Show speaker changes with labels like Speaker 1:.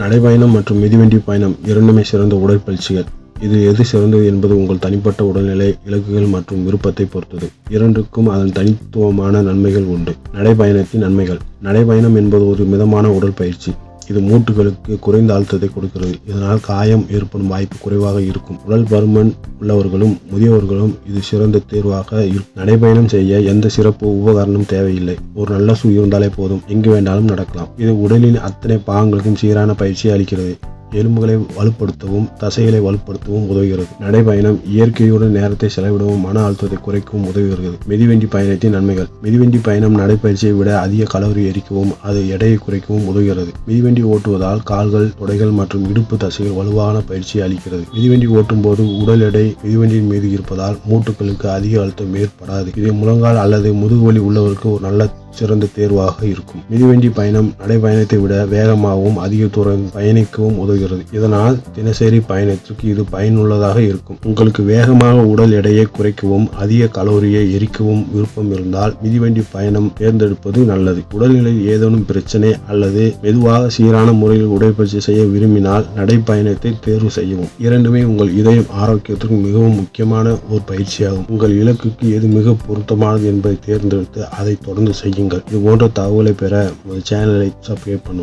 Speaker 1: நடைபயணம் மற்றும் மிதிவண்டி பயணம் இரண்டுமே சிறந்த உடற்பயிற்சிகள். இது எது சிறந்தது என்பது உங்கள் தனிப்பட்ட உடல்நிலை இலக்குகள் மற்றும் விருப்பத்தை பொறுத்தது. இரண்டுக்கும் அதன் தனித்துவமான நன்மைகள் உண்டு. நடைபயணத்தின் நன்மைகள். நடைபயணம் என்பது ஒரு மிதமான உடற்பயிற்சி. இது மூட்டுகளுக்கு குறைந்த அழுத்தத்தை கொடுக்கிறது. இதனால் காயம் ஏற்படும் வாய்ப்பு குறைவாக இருக்கும். உடல் பருமன் உள்ளவர்களும் முதியவர்களும் இது சிறந்த தேர்வாக இருக்கும் நடைபயணம் செய்ய எந்த சிறப்பு உபகரணம் தேவையில்லை. ஒரு நல்ல ஷூ இருந்தாலே போதும். எங்கு வேண்டாலும் நடக்கலாம். இது உடலின் அத்தனை பாகங்களுக்கும் சீரான பயிற்சியை அளிக்கிறது. எலும்புகளை வலுப்படுத்தவும் தசைகளை வலுப்படுத்தவும் உதவுகிறது. நடைபயணம் இயற்கையுடன் நேரத்தை செலவிடவும் மன அழுத்தத்தை குறைக்கவும் உதவுகிறது. மிதிவண்டி பயணத்தின் நன்மைகள். மிதிவண்டி பயணம் நடைப்பயிற்சியை விட அதிக கலோரி எரிக்கவும் அது எடையை குறைக்கவும் உதவுகிறது. மிதிவண்டி ஓட்டுவதால் கால்கள் தொடைகள் மற்றும் இடுப்பு தசைகள் வலுவான பயிற்சியை அளிக்கிறது. மிதிவண்டி ஓட்டும் போது உடல் எடை மிதிவண்டியின் மீது இருப்பதால் மூட்டுகளுக்கு அதிக அழுத்தம் ஏற்படாது. இது முழங்கால் அல்லது முதுகுவலி உள்ளவருக்கு ஒரு நல்ல சிறந்த தேர்வாக இருக்கும். மிதிவண்டி பயணம் நடைபயணத்தை விட வேகமாகவும் அதிக தூரம் பயணிக்கவும் உதவுகிறது. இதனால் தினசரி பயணத்திற்கு இது பயனுள்ளதாக இருக்கும். உங்களுக்கு வேகமாக உடல் எடையை குறைக்கவும் அதிக கலோரியை எரிக்கவும் விருப்பம் இருந்தால் மிதிவண்டி பயணம் தேர்ந்தெடுப்பது நல்லது. உடல்நிலையில் ஏதேனும் பிரச்சனை அல்லது மெதுவாக சீரான முறையில் உடற்பயிற்சி செய்ய விரும்பினால் நடைப்பயணத்தை தேர்வு செய்யவும். இரண்டுமே உங்கள் இதயம் ஆரோக்கியத்திற்கு மிகவும் முக்கியமான ஒரு பயிற்சியாகும். உங்கள் இலக்குக்கு எது மிக பொருத்தமானது என்பதை தேர்ந்தெடுத்து அதை தொடர்ந்து செய்யுங்கள் இது போன்ற தகவலை பெற சேனலை சப்ஸ்கிரைப் பண்ணுவோம்